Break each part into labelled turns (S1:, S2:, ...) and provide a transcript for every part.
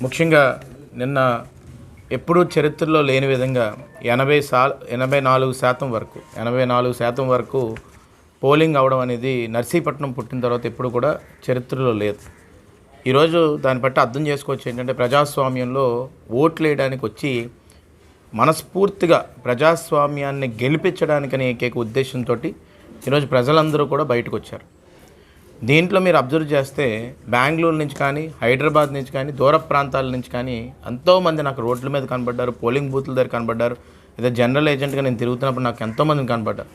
S1: ముఖ్యంగా నిన్న ఎప్పుడూ చరిత్రలో లేని విధంగా ఎనభై సా ఎనభై నాలుగు శాతం వరకు ఎనభై నాలుగు శాతం వరకు పోలింగ్ అవడం అనేది నర్సీపట్నం పుట్టిన తర్వాత ఎప్పుడు కూడా చరిత్రలో లేదు. ఈరోజు దాన్ని బట్టి అర్థం చేసుకోవచ్చు ఏంటంటే ప్రజాస్వామ్యంలో ఓట్లు వేయడానికి వచ్చి మనస్ఫూర్తిగా ప్రజాస్వామ్యాన్ని గెలిపించడానికనే ఏకైక ఉద్దేశంతో ఈరోజు ప్రజలందరూ కూడా బయటకు వచ్చారు. దీంట్లో మీరు అబ్జర్వ్ చేస్తే బెంగళూరు నుంచి కానీ హైదరాబాద్ నుంచి కానీ దూర ప్రాంతాల నుంచి కానీ ఎంతోమంది నాకు రోడ్ల మీద కనబడ్డారు పోలింగ్ బూత్ల దగ్గర కనబడ్డారు. లేదా జనరల్ ఏజెంట్గా నేను తిరుగుతున్నప్పుడు నాకు ఎంతోమందిని కనబడ్డారు.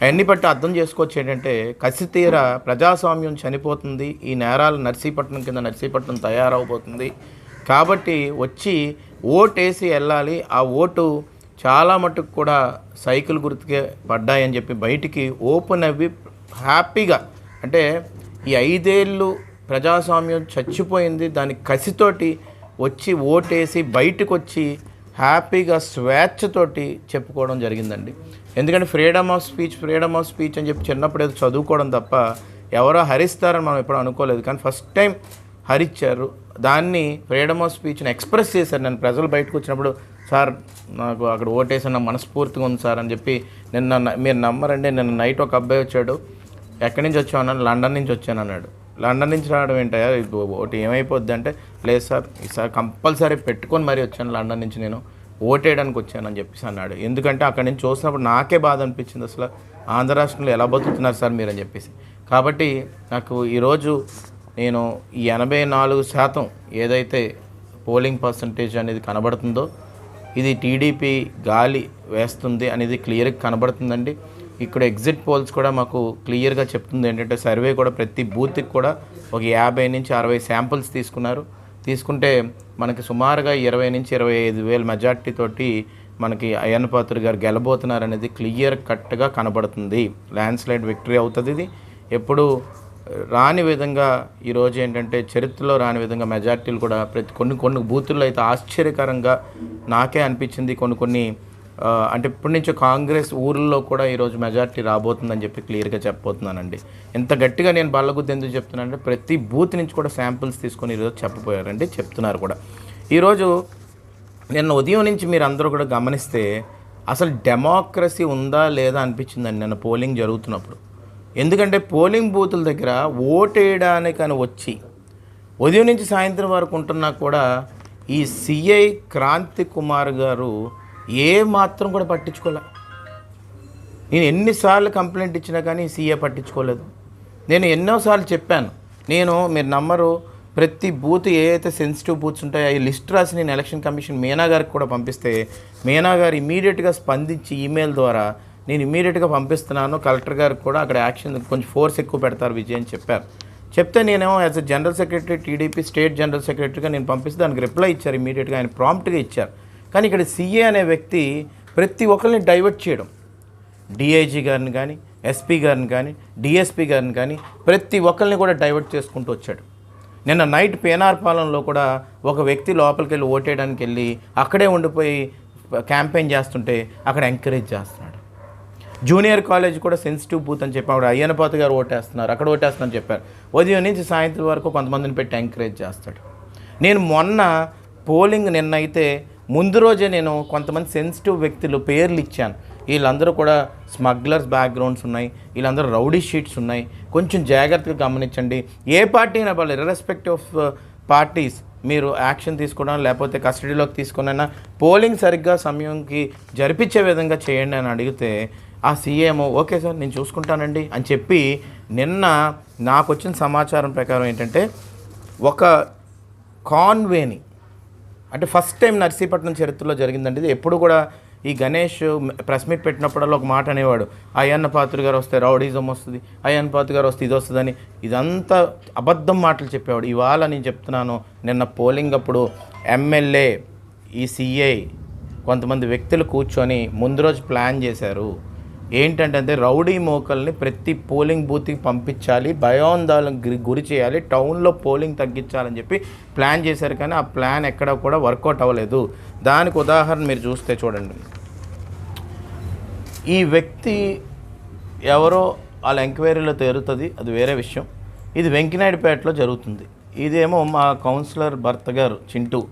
S1: అవన్నీ బట్టి అర్థం చేసుకోవచ్చు ఏంటంటే కసితీర ప్రజాస్వామ్యం చనిపోతుంది ఈ నేరాలు నర్సీపట్నం కింద నర్సీపట్నం తయారవబోతుంది. కాబట్టి వచ్చి ఓటేసి వెళ్ళాలి ఆ ఓటు చాలా మటుకు కూడా సైకిల్ గుర్తుకే పడ్డాయని చెప్పి బయటికి ఓపెన్ అవి హ్యాపీగా అంటే ఈ ఐదేళ్ళు ప్రజాస్వామ్యం చచ్చిపోయింది. దాని కసితోటి వచ్చి ఓటేసి బయటకు వచ్చి హ్యాపీగా స్వేచ్ఛతోటి చెప్పుకోవడం జరిగిందండి. ఎందుకంటే freedom of speech freedom of speech అని చెప్పి చిన్నప్పుడు ఏదో చదువుకోవడం తప్ప ఎవరో హరిస్తారని మనం ఎప్పుడు అనుకోలేదు. కానీ ఫస్ట్ టైం హరిచ్చారు. దాన్ని ఫ్రీడమ్ ఆఫ్ స్పీచ్ని ఎక్స్ప్రెస్ చేశారు. నేను ప్రజలు బయటకు వచ్చినప్పుడు సార్ నాకు అక్కడ ఓటేసిన మనస్ఫూర్తిగా ఉంది సార్ అని చెప్పి నిన్న న- మీరు నమ్మరండి. నిన్న నైట్ ఒక అబ్బాయి వచ్చాడు. ఎక్కడి నుంచి వచ్చావు అన్నాడు? లండన్ నుంచి వచ్చాను అన్నాడు. లండన్ నుంచి రావడం ఏంటయ్యా? ఓటు ఏమైపోద్ది అంటే లేదు సార్ ఈసారి కంపల్సరీ పెట్టుకొని మరీ వచ్చాను లండన్ నుంచి నేను. ఓటేయడానికి వచ్చానని చెప్పేసి అన్నాడు. ఎందుకంటే అక్కడి నుంచి చూసినప్పుడు నాకే బాధ అనిపించింది అసలు. ఆంధ్ర రాష్ట్రంలో ఎలా బతుకుతున్నారు సార్ మీరు అని చెప్పేసి. కాబట్టి నాకు ఈరోజు నేను ఎనభై నాలుగు శాతం ఏదైతే పోలింగ్ పర్సంటేజ్ అనేది కనబడుతుందో ఇది టీడీపీ గాలి వేస్తుంది అనేది క్లియర్గా కనబడుతుందండి. ఇక్కడ ఎగ్జిట్ పోల్స్ కూడా మాకు క్లియర్గా చెప్తుంది ఏంటంటే సర్వే కూడా ప్రతి బూత్కి కూడా ఒక యాభై నుంచి అరవై శాంపుల్స్ తీసుకున్నారు. తీసుకుంటే మనకి సుమారుగా ఇరవై నుంచి ఇరవై ఐదు వేల మెజార్టీ తోటి మనకి అయ్యన్ పాత్ర గారు గెలబోతున్నారు అనేది క్లియర్ కట్గా కనబడుతుంది. ల్యాండ్ స్లైడ్ విక్టరీ అవుతుంది ఇది. ఎప్పుడు రాని విధంగా ఈరోజు ఏంటంటే చరిత్రలో రాని విధంగా మెజార్టీలు కూడా ప్రతి కొన్ని కొన్ని బూతుల్లో అయితే ఆశ్చర్యకరంగా నాకే అనిపించింది. కొన్ని కొన్ని అంటే ఇప్పటి నుంచో కాంగ్రెస్ ఊర్లలో కూడా ఈరోజు మెజార్టీ రాబోతుందని చెప్పి క్లియర్గా చెప్పబోతున్నానండి. ఎంత గట్టిగా నేను బల్లగుద్ది ఎందుకు చెప్తున్నానంటే ప్రతి బూత్ నుంచి కూడా శాంపిల్స్ తీసుకొని ఈరోజు చెప్పబోయారండి చెప్తున్నారు కూడా. ఈరోజు నిన్న ఉదయం నుంచి మీరు అందరూ కూడా గమనిస్తే అసలు డెమోక్రసీ ఉందా లేదా అనిపించిందండి నిన్న పోలింగ్ జరుగుతున్నప్పుడు. ఎందుకంటే పోలింగ్ బూతుల దగ్గర ఓటేయడానికని వచ్చి ఉదయం నుంచి సాయంత్రం వరకు ఉంటున్నా కూడా ఈ సిఐ క్రాంతి కుమార్ గారు ఏ మాత్రం కూడా పట్టించుకోలే. నేను ఎన్నిసార్లు కంప్లైంట్ ఇచ్చినా కానీ సీఏ పట్టించుకోలేదు. నేను ఎన్నోసార్లు చెప్పాను. నేను మీరు నమ్మరు ప్రతి బూత్ ఏదైతే సెన్సిటివ్ బూత్స్ ఉంటాయో ఈ లిస్ట్ రాసి నేను ఎలక్షన్ కమిషన్ మీనా గారికి కూడా పంపిస్తే మీనా గారు ఇమీడియట్గా స్పందించి ఈమెయిల్ ద్వారా నేను ఇమీడియట్గా పంపిస్తున్నాను. కలెక్టర్ గారికి కూడా అక్కడ యాక్షన్ కొంచెం ఫోర్స్ ఎక్కువ పెడతారు విజయ్ అని చెప్పారు. చెప్తే నేనేమో as a general secretary TDP state general సెక్రటరీగా నేను పంపిస్తే దానికి రిప్లై ఇచ్చారు ఇమీడియట్గా ఆయన ప్రాంప్ట్గా ఇచ్చారు. కానీ ఇక్కడ సీఏ అనే వ్యక్తి ప్రతి ఒక్కరిని డైవర్ట్ చేయడం. డిఐజీ గారిని కానీ ఎస్పీ గారిని కానీ డిఎస్పీ గారిని కానీ ప్రతి ఒక్కరిని కూడా డైవర్ట్ చేసుకుంటూ వచ్చాడు. నిన్న నైట్ పేనార్ పాలెంలో కూడా ఒక వ్యక్తి లోపలికి వెళ్ళి ఓటేయడానికి వెళ్ళి అక్కడే ఉండిపోయి క్యాంపెయిన్ చేస్తుంటే అక్కడ ఎంకరేజ్ చేస్తున్నాడు. జూనియర్ కాలేజ్ కూడా సెన్సిటివ్ బూత్ అని చెప్పి ఆవిడ అయ్యనపాత గారు ఓటేస్తున్నారు. అక్కడ ఓటేస్తున్నారని చెప్పారు. ఉదయం నుంచి సాయంత్రం వరకు కొంతమందిని పెట్టి ఎంకరేజ్ చేస్తాడు. నేను మొన్న పోలింగ్ నిన్న అయితే ముందు రోజే నేను కొంతమంది సెన్సిటివ్ వ్యక్తులు పేర్లు ఇచ్చాను. వీళ్ళందరూ కూడా స్మగ్లర్స్ బ్యాక్గ్రౌండ్స్ ఉన్నాయి. వీళ్ళందరూ రౌడీ షీట్స్ ఉన్నాయి. కొంచెం జాగ్రత్తగా గమనించండి. ఏ పార్టీ అయినా వాళ్ళు ఇర్రెస్పెక్టివ్ ఆఫ్ పార్టీస్ మీరు యాక్షన్ తీసుకోవడం లేకపోతే కస్టడీలోకి తీసుకున్నా పోలింగ్ సరిగ్గా సమయంకి జరిపించే విధంగా చేయండి అని అడిగితే ఆ సీఎం ఓకే సార్ నేను చూసుకుంటానండి అని చెప్పి నిన్న నాకు వచ్చిన సమాచారం ప్రకారం ఏంటంటే ఒక కాన్వేని అంటే ఫస్ట్ టైం నర్సీపట్నం చరిత్రలో జరిగిందండి ఇది. ఎప్పుడు కూడా ఈ గణేష్ ప్రెస్ మీట్ పెట్టినప్పుడల్లా ఒక మాట అనేవాడు. అయ్యన్న పాత్ర గారు వస్తే రౌడీజం వస్తుంది అయ్యన్న పాత్ర గారు వస్తే ఇది వస్తుందని. ఇదంతా అబద్ధం మాటలు చెప్పేవాడు. ఇవాళ నేను చెప్తున్నాను నిన్న పోలింగ్ అప్పుడు ఎమ్మెల్యే ఈ సిఐ కొంతమంది వ్యక్తులు కూర్చొని ముందు రోజు ప్లాన్ చేశారు. ఏంటంటే రౌడీ మోకల్ని ప్రతి పోలింగ్ బూత్కి పంపించాలి భయాందోళన గురి- గురి చేయాలి టౌన్లో పోలింగ్ తగ్గించాలని చెప్పి ప్లాన్ చేశారు కానీ ఆ ప్లాన్ ఎక్కడ కూడా వర్కౌట్ అవ్వలేదు. దానికి ఉదాహరణ మీరు చూస్తే చూడండి. ఈ వ్యక్తి ఎవరో వాళ్ళ ఎంక్వైరీలో తేరుతుంది అది వేరే విషయం. ఇది వెంకినాయుడుపేటలో జరుగుతుంది. ఇదేమో మా కౌన్సిలర్ భర్త గారు చింటూ.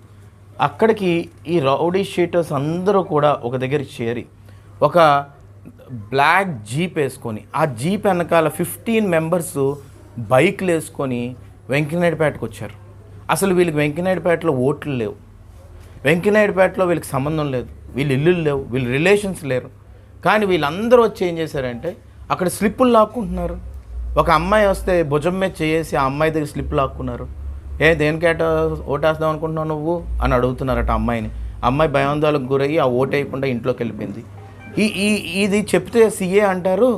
S1: అక్కడికి ఈ రౌడీ షీటర్స్ అందరూ కూడా ఒక దగ్గరికి చేరి ఒక బ్లాక్ జీప్ వేసుకొని ఆ జీప్ వెనకాల ఫిఫ్టీన్ మెంబర్స్ బైక్లు వేసుకొని వెంకనాయుడుపేటకు వచ్చారు. అసలు వీళ్ళకి వెంకనాయుడుపేటలో ఓట్లు లేవు. వెంకనాయుడుపేటలో వీళ్ళకి సంబంధం లేదు. వీళ్ళు ఇల్లులు లేవు. వీళ్ళు రిలేషన్స్ లేరు. కానీ వీళ్ళందరూ వచ్చి ఏం చేశారంటే అక్కడ స్లిప్పులు లాక్కుంటున్నారు. ఒక అమ్మాయి వస్తే భుజం మీద చేసి ఆ అమ్మాయి దగ్గర స్లిప్ లాక్కున్నారు. ఏ దేనికేట ఓటేస్తాం అనుకుంటున్నావు నువ్వు? అని అడుగుతున్నారట అమ్మాయిని. అమ్మాయి భయాందోళనకు గురయ్యి ఆ ఓటేయకుండా ఇంట్లోకి వెళ్ళిపోయింది. ఈ ఈ ఇది చెప్తే సీఏ అంటారు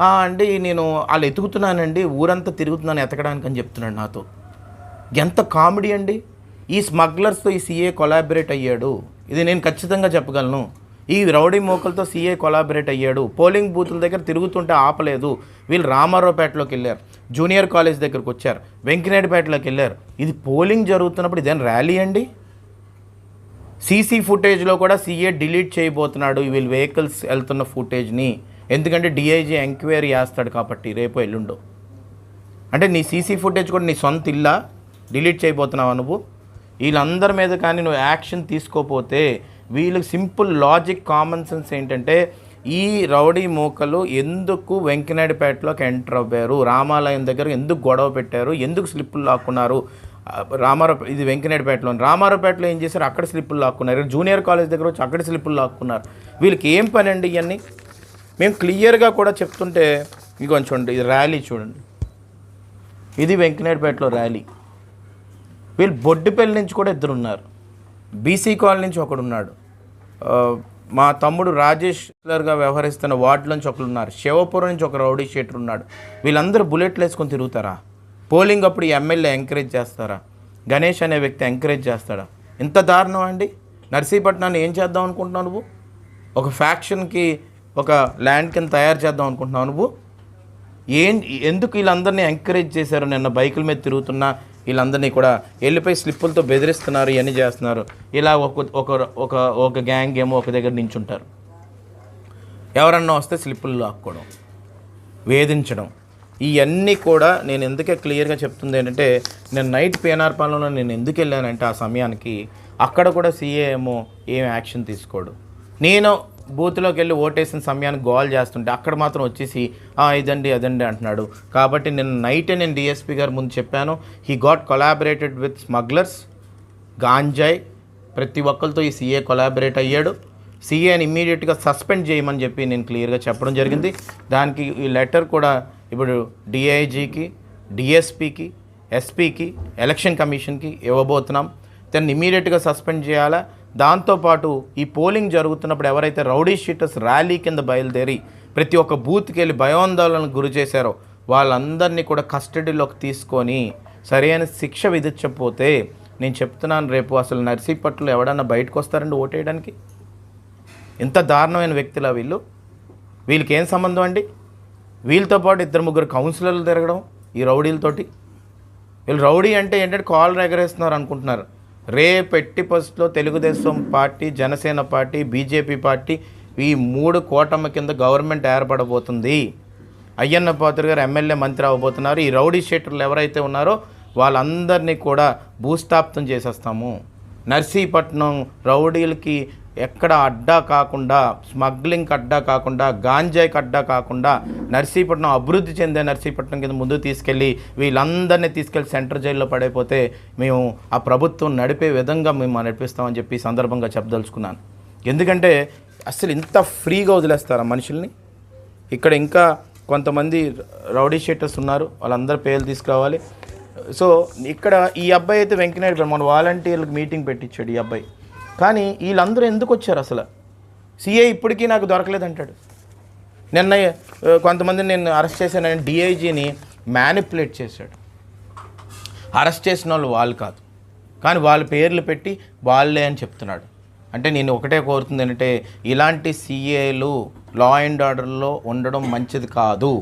S1: అండి నేను వాళ్ళు ఎతుకుతున్నానండి ఊరంతా తిరుగుతున్నాను ఎతకడానికి అని చెప్తున్నాడు నాతో. ఎంత కామెడీ అండి. ఈ స్మగ్లర్స్తో ఈ సీఏ కొలాబరేట్ అయ్యాడు. ఇది నేను ఖచ్చితంగా చెప్పగలను. ఈ రౌడీ మోకలతో సీఏ కొలాబరేట్ అయ్యాడు. పోలింగ్ బూతుల దగ్గర తిరుగుతుంటే ఆపలేదు. వీళ్ళు రామారావుపేటలోకి వెళ్ళారు. జూనియర్ కాలేజ్ దగ్గరకు వచ్చారు. వెంకనాయుడుపేటలోకి వెళ్ళారు. ఇది పోలింగ్ జరుగుతున్నప్పుడు ఇదేం ర్యాలీ అండి? సీసీ ఫుటేజ్లో కూడా సీఏ డిలీట్ చేయబోతున్నాడు. వీళ్ళు వెహికల్స్ వెళ్తున్న ఫుటేజ్ని. ఎందుకంటే డిఐజీ ఎంక్వైరీ చేస్తాడు కాబట్టి రేపు ఎల్లుండో. అంటే నీ సీసీ ఫుటేజ్ కూడా నీ సొంత ఇల్లా? డిలీట్ చేయబోతున్నావా నువ్వు? వీళ్ళందరి మీద కానీ నువ్వు యాక్షన్ తీసుకోపోతే వీళ్ళకి సింపుల్ లాజిక్ కామన్ సెన్స్ ఏంటంటే ఈ రౌడీ మూకలు ఎందుకు వెంకనాయుడుపేటలోకి ఎంటర్ అవ్వారు? రామాలయం దగ్గర ఎందుకు గొడవ పెట్టారు? ఎందుకు స్లిప్పులు లాక్కున్నారు? రామారావు ఇది వెంకనేటిపేటలో రామారావుపేటలో ఏం చేశారు? అక్కడ స్లిప్పులు లాక్కున్నారు. జూనియర్ కాలేజ్ దగ్గర వచ్చి అక్కడ స్లిప్పులు లాక్కున్నారు. వీళ్ళకి ఏం పని అండి ఇవన్నీ? మేము క్లియర్గా కూడా చెప్తుంటే ఇది కొంచెం చూడండి ఇది ర్యాలీ చూడండి. ఇది వెంకనేటిపేటలో ర్యాలీ. వీళ్ళు బొడ్డుపల్లి నుంచి కూడా ఇద్దరు ఉన్నారు బీసీ కాలనీ నుంచి ఒకడు ఉన్నాడు మా తమ్ముడు రాజేష్గా వ్యవహరిస్తున్న వార్డు నుంచి ఒకరు ఉన్నారు. శివపురం నుంచి ఒక రౌడీ షేటర్ ఉన్నాడు. వీళ్ళందరూ బుల్లెట్లు వేసుకొని తిరుగుతారా? పోలింగ్ అప్పుడు ఎమ్మెల్యే ఎంకరేజ్ చేస్తారా? గణేష్ అనే వ్యక్తి ఎంకరేజ్ చేస్తాడా? ఇంత దారుణం అండి. నర్సీపట్నాన్ని ఏం చేద్దాం అనుకుంటున్నావు నువ్వు? ఒక ఫ్యాక్షన్కి ఒక ల్యాండ్ కింద తయారు చేద్దాం అనుకుంటున్నావు నువ్వు? ఏం ఎందుకు వీళ్ళందరినీ ఎంకరేజ్ చేశారు? నిన్న బైకుల మీద తిరుగుతున్నా వీళ్ళందరినీ కూడా వెళ్ళిపోయి స్లిప్పులతో బెదిరిస్తున్నారు ఇవన్నీ చేస్తున్నారు. ఇలా ఒక ఒక ఒక ఒక గ్యాంగ్ ఏమో ఒక దగ్గర నించుంటారు. ఎవరన్నా వస్తే స్లిప్పులు లాక్కోవడం వేధించడం ఇవన్నీ కూడా నేను ఎందుకే క్లియర్గా చెప్తుంది ఏంటంటే నేను నైట్ పిఎన్ఆర్ పాలనలో నేను ఎందుకు వెళ్ళానంటే ఆ సమయానికి అక్కడ కూడా సీఏ ఏమో ఏం యాక్షన్ తీసుకోడు. నేను బూత్లోకి వెళ్ళి ఓటేసిన సమయానికి గోల్ చేస్తుంటే అక్కడ మాత్రం వచ్చేసి "ఆ, ఇదండి అదండి అంటున్నాడు. కాబట్టి నేను నైటే నేను డిఎస్పీ గారి ముందు చెప్పాను. He got collaborated with smugglers ganja ప్రతి ఒక్కరితో ఈ సీఏ కొలాబరేట్ అయ్యాడు. సీఏని ఇమ్మీడియట్గా సస్పెండ్ చేయమని చెప్పి నేను క్లియర్గా చెప్పడం జరిగింది. దానికి ఈ లెటర్ కూడా ఇప్పుడు డిఐజీకి డిఎస్పికి ఎస్పీకి ఎలక్షన్ కమిషన్కి ఇవ్వబోతున్నాం. దాన్ని ఇమ్మీడియట్గా సస్పెండ్ చేయాలా? దాంతోపాటు ఈ పోలింగ్ జరుగుతున్నప్పుడు ఎవరైతే రౌడీ షీటర్స్ ర్యాలీ కింద బయలుదేరి ప్రతి ఒక్క బూత్కి వెళ్ళి భయోందోళనకు గురి చేశారో వాళ్ళందరినీ కూడా కస్టడీలోకి తీసుకొని సరైన శిక్ష విధించకపోతే నేను చెప్తున్నాను రేపు అసలు నర్సీపట్లు ఎవడన్నా బయటకు వస్తారండి ఓటేయడానికి ఇంత దారుణమైన వ్యక్తులా వీళ్ళు? వీళ్ళకి ఏం సంబంధం అండి? వీళ్ళతో పాటు ఇద్దరు ముగ్గురు కౌన్సిలర్లు తిరగడం ఈ రౌడీలతోటి. వీళ్ళు రౌడీ అంటే ఏంటంటే కాల్ ఎగరేస్తున్నారు అనుకుంటున్నారు. రే పెట్టి పరిస్థితుల్లో Telugu Desam party Janasena party BJP party ఈ మూడు కూటమి కింద గవర్నమెంట్ ఏర్పడబోతుంది. అయ్యన్న పాత్ర గారు ఎమ్మెల్యే మంత్రి అవ్వబోతున్నారు. ఈ రౌడీ షీటర్లు ఎవరైతే ఉన్నారో వాళ్ళందరినీ కూడా భూస్థాప్తం చేసేస్తాము. నర్సీపట్నం రౌడీలకి ఎక్కడ అడ్డా కాకుండా స్మగ్లింగ్కి అడ్డా కాకుండా గాంజాయికి అడ్డా కాకుండా నర్సీపట్నం అభివృద్ధి చెందే నర్సీపట్నం కింద ముందు తీసుకెళ్ళి వీళ్ళందరినీ తీసుకెళ్ళి సెంటర్ జైల్లో పడైపోతే మేము ఆ ప్రభుత్వం నడిపే విధంగా మేము నడిపిస్తామని చెప్పి సందర్భంగా చెప్పదలుచుకున్నాను. ఎందుకంటే అసలు ఇంత ఫ్రీగా వదిలేస్తారా మనుషుల్ని. ఇక్కడ ఇంకా కొంతమంది రౌడీ షీటర్స్ ఉన్నారు వాళ్ళందరి పేర్లు తీసుకురావాలి. సో ఇక్కడ ఈ అబ్బాయి అయితే వెంకనాయుడు మన వాలంటీర్లకు మీటింగ్ పెట్టించాడు ఈ అబ్బాయి. కానీ వీళ్ళందరూ ఎందుకు వచ్చారు అసలు? సీఏ ఇప్పటికీ నాకు దొరకలేదంటాడు. నిన్న కొంతమందిని నేను అరెస్ట్ చేశానని డిఐజీని మ్యానిపులేట్ చేశాడు. అరెస్ట్ చేసిన వాళ్ళు వాళ్ళు కాదు. కానీ వాళ్ళ పేర్లు పెట్టి వాళ్ళే అని చెప్తున్నాడు. అంటే నేను ఒకటే కోరుతుంది ఏంటంటే ఇలాంటి సీఏలు లా అండ్ ఆర్డర్లో ఉండడం మంచిది కాదు.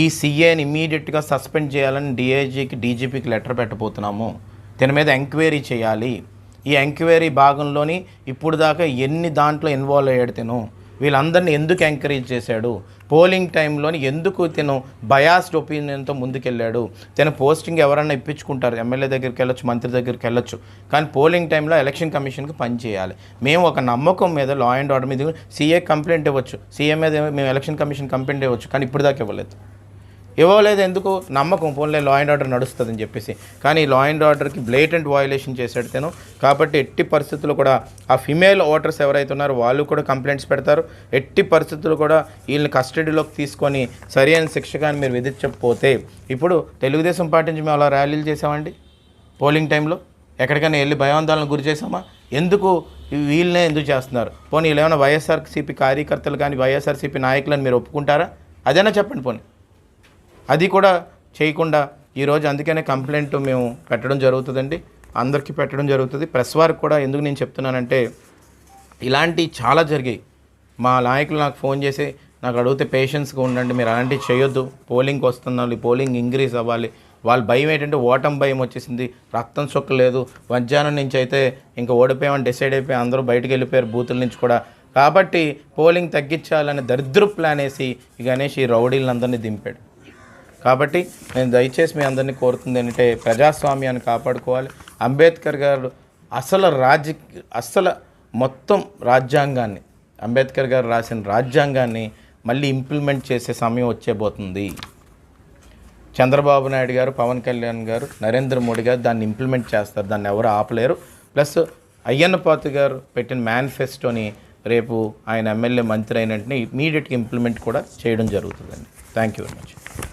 S1: ఈ సీఏని ఇమ్మీడియట్గా సస్పెండ్ చేయాలని డిఐజీకి డీజీపీకి లెటర్ పెట్టబోతున్నాము. దీని మీద ఎంక్వైరీ చేయాలి. ఈ ఎంక్వైరీ భాగంలోని ఇప్పుడు దాకా ఎన్ని దాంట్లో ఇన్వాల్వ్ అయ్యాడు తిను? వీళ్ళందరినీ ఎందుకు ఎంకరేజ్ చేశాడు? పోలింగ్ టైంలోని ఎందుకు తిను? బయాస్డ్ ఒపీనియన్తో ముందుకెళ్ళాడు. తన పోస్టింగ్ ఎవరన్నా ఇప్పించుకుంటారు. ఎమ్మెల్యే దగ్గరికి వెళ్ళొచ్చు మంత్రి దగ్గరికి వెళ్ళొచ్చు. కానీ పోలింగ్ టైంలో ఎలక్షన్ కమిషన్కి పని చేయాలి. మేము ఒక నమ్మకం మీద లా అండ్ ఆర్డర్ మీద సీఏ కంప్లైంట్ ఇవ్వచ్చు. సీఏ మీద మేము ఎలక్షన్ కమిషన్ కంప్లైంట్ ఇవ్వచ్చు. కానీ ఇప్పుడు దాకా ఇవ్వలేదు. ఇవ్వలేదు ఎందుకు? నమ్మకం. పోన్లే లా అండ్ ఆర్డర్ నడుస్తుందని చెప్పేసి. కానీ లా అండ్ ఆర్డర్కి బ్లేటెంట్ వయలేషన్ చేశాడు తను. కాబట్టి ఎట్టి పరిస్థితులు కూడా ఆ ఫిమేల్ ఓటర్స్ ఎవరైతే ఉన్నారో వాళ్ళు కూడా కంప్లైంట్స్ పెడతారు. ఎట్టి పరిస్థితులు కూడా వీళ్ళని కస్టడీలోకి తీసుకొని సరి అయిన శిక్ష కానీ మీరు విధించకపోతే ఇప్పుడు తెలుగుదేశం పార్టీ నుంచి మేము అలా ర్యాలీలు చేసామండి పోలింగ్ టైంలో? ఎక్కడికైనా వెళ్ళి భయాందోళనకు గురి చేసామా ఎందుకు వీళ్ళనే ఎందుకు చేస్తున్నారు? పోనీ వీళ్ళు ఏమైనా వైఎస్ఆర్సీపీ కార్యకర్తలు కానీ వైఎస్ఆర్సీపీ నాయకులను మీరు ఒప్పుకుంటారా? అదేనా చెప్పండి పోనీ. అది కూడా చేయకుండా ఈరోజు అందుకనే కంప్లైంట్ మేము పెట్టడం జరుగుతుందండి. అందరికీ పెట్టడం జరుగుతుంది. ప్రెస్ వారికి కూడా ఎందుకు నేను చెప్తున్నానంటే ఇలాంటివి చాలా జరిగాయి. మా నాయకులు నాకు ఫోన్ చేసి నాకు అడిగితే పేషెన్స్గా ఉండండి మీరు అలాంటివి చేయొద్దు. పోలింగ్కి వస్తున్నారు పోలింగ్ ఇంక్రీజ్ అవ్వాలి. వాళ్ళ భయం ఏంటంటే ఓటం భయం వచ్చేసింది. రక్తం సొక్కలేదు మధ్యాహ్నం నుంచి అయితే ఇంకా ఓడిపోయామని డిసైడ్ అయిపోయి అందరూ బయటకు వెళ్ళిపోయారు బూతుల నుంచి కూడా. కాబట్టి పోలింగ్ తగ్గించాలని దరిద్ర ప్లాన్ వేసి గణేష్ ఈ రౌడీలందరినీ దింపాడు. కాబట్టి నేను దయచేసి మీ అందరినీ కోరుతుంది ఏంటంటే ప్రజాస్వామ్యాన్ని కాపాడుకోవాలి. అంబేద్కర్ గారు అసలు రాజ్య అసలు మొత్తం రాజ్యాంగాన్ని అంబేద్కర్ గారు రాసిన రాజ్యాంగాన్ని మళ్ళీ ఇంప్లిమెంట్ చేసే సమయం వచ్చేబోతుంది. చంద్రబాబు నాయుడు గారు పవన్ కళ్యాణ్ గారు నరేంద్ర మోడీ గారు దాన్ని ఇంప్లిమెంట్ చేస్తారు. దాన్ని ఎవరు ఆపలేరు. ప్లస్ అయ్యన్నపాతి గారు పెట్టిన మేనిఫెస్టోని రేపు ఆయన ఎమ్మెల్యే మంత్రి అయినట్టుని ఇమీడియట్గా ఇంప్లిమెంట్ కూడా చేయడం జరుగుతుందండి. Thank you very much.